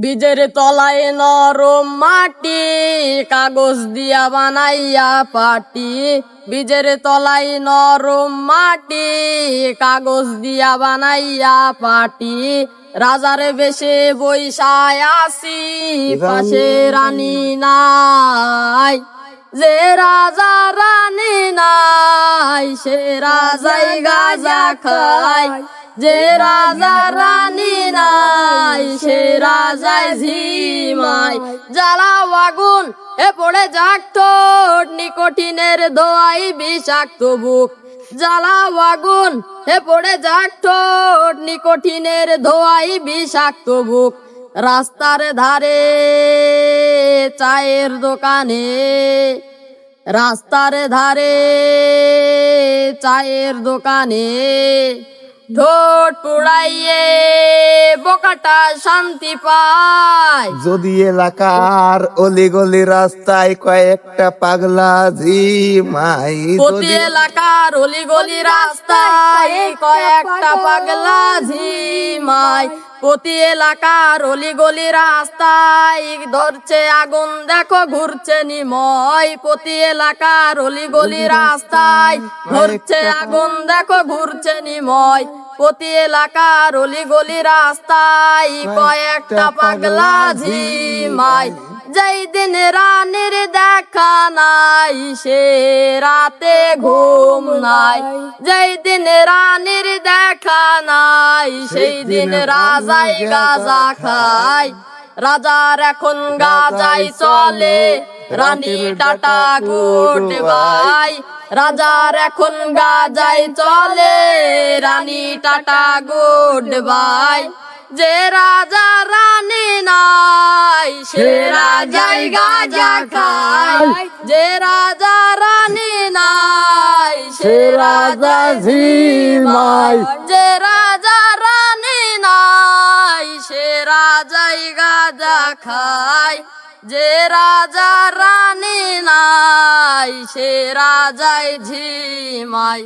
বীজের তলায় নরম মাটি কাগজ দিয়া বানাইয়া পাটি। বীজের তলায় নরম মাটি কাগজ দিয়া বানাইয়া পাটি। রাজার বেশে বৈশায় আসি পাশে রানী নাই। যে রাজা রানী নাই সে রাজাই গাজা খায়। যে রাজা রানী নাই, সে রাজায় ঝিমাই। জ্বালা আগুন, এ পড়ে যাক ঠোঁট, নিকটিনের দোয়াই বিষাক্ত বুক। জ্বালা আগুন, এ পড়ে যাক ঠোঁট, নিকটিনের ধোয়াই বিষাক্ত বুক। রাস্তার ধারে চায়ের দোকানে, রাস্তার ধারে চায়ের দোকানে ঠোঁট পুড়াইয়ে বোকাটা শান্তি পায়। যদি এলাকার অলি গলি রাস্তায় কয়েকটা পাগলা ঝিমাই প্রতি যদি এলাকার অলি গলি রাস্তায় কয়েকটা পাগলা ঝিমাই প্রতি এলাকার অলি গলি রাস্তায় ধরছে আগুন দেখো ঘুরছে নিময়। প্রতি এলাকার অলি গলি রাস্তায় ধরছে আগুন দেখো ঘুরছে নিময়। প্রতি এলাকার অলি গলি রাস্তায় কয়েকটা পাগলা ঝিমাই। যেই দিন রানীর দেখা নাই সে রাতে ঘুম নাই। যেই দিন রানীর দেখা নাই সেই দিন রাজাই গাজা খায়। রাজার এখন গাজাই চলে। রানী টাটা গুড বাই। রাজার এখন গাজাই চলে রানী টাটা গুড বাই। যে রাজা রানী নাই সে রাজাই গাজা খায়। যে রাজা রানী নাই সে রাজা ঝিমাই যে রাজা রানী নাই সে রাজাই গাজা খায়। যে রাজা রানী নাই সে রাজাই ঝিমাই।